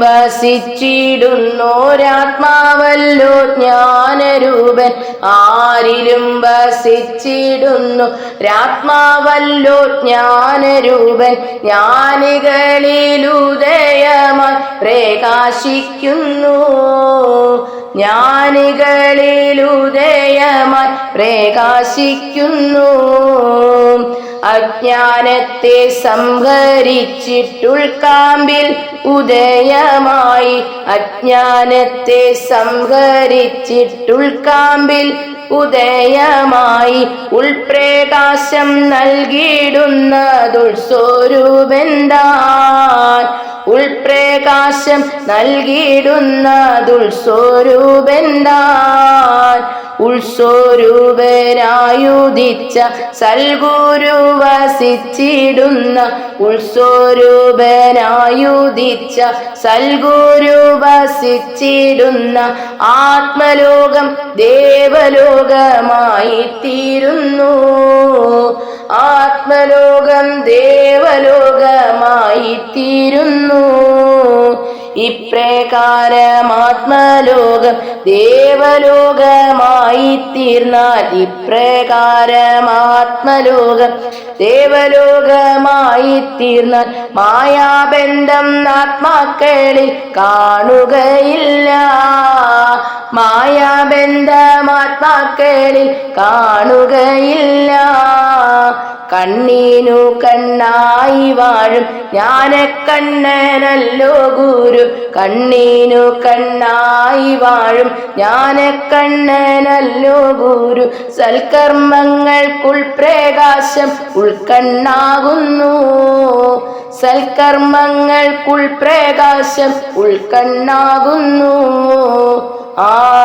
വസിച്ചിടുന്നോരാത്മാവല്ലോ ജ്ഞാനരൂപൻ. ആരിലും വസിച്ചിടുന്നു രാത്മാവല്ലോ ജ്ഞാനരൂപൻ. ജ്ഞാനികളിലുദയമായി പ്രകാശിക്കുന്നു. ജ്ഞാനികളിലുദയമായി പ്രകാശിക്കുന്നു. അജ്ഞാനത്തെ സംഹരിച്ചിട്ടുൾക്കാമ്പിൽ ഉദയമായി അജ്ഞാനത്തെ സംഹരിച്ചിട്ടുൾക്കാമ്പിൽ ഉദയമായി ഉൾപ്രകാശം നൽകിയിടുന്നതുൾസ്വരൂപന്താൻ ഉൾപ്രകാശം നൽകിയിടുന്ന നൽകിയിടുന്നതുൾസ്വരൂപന്താൻ ഉൾസ്വരൂപനായുധിച്ച സൽഗുരു വസിച്ചിടുന്ന ഉൾസ്വരൂപനായുധിച്ച സൽഗുരു വസിച്ചിടുന്ന ആത്മലോകം ദേവലോകമായി തീരുന്നു ആത്മലോകം ദേവലോകമായി തീരുന്നു ഇപ്രകാരമാത്മലോകം ദേവലോകമായി തീർന്നാൽ ഇപ്രകാരമാത്മലോകം ദേവലോകമായി തീർന്നാൽ മായാബന്ധം ആത്മാക്കളിൽ കാണുകയില്ല. മായാബന്ധം ആത്മാക്കളിൽ കാണുകയില്ല. കണ്ണീനു കണ്ണായി വാഴും. ജ്ഞാനക്കണ്ണനല്ലോ ഗുരു. കണ്ണീനു കണ്ണായി വാഴും. ജ്ഞാനക്കണ്ണനല്ലോ ഗുരു. സൽക്കർമ്മങ്ങൾക്കുൾ പ്രകാശം ഉൾക്കണ്ണാകുന്നു. സൽക്കർമ്മങ്ങൾക്കുൾ പ്രകാശം ഉൾക്കണ്ണാകുന്നു.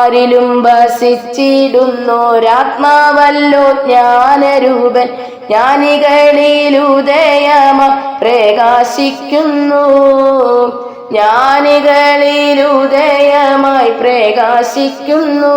ആരിലും വസിച്ചിടുന്നോരാത്മാവല്ലോ ജ്ഞാനരൂപൻ. ജ്ഞാനികളിലുദയമ പ്രകാശിക്കുന്നു. ജ്ഞാനികളിലുദയമായി പ്രകാശിക്കുന്നു.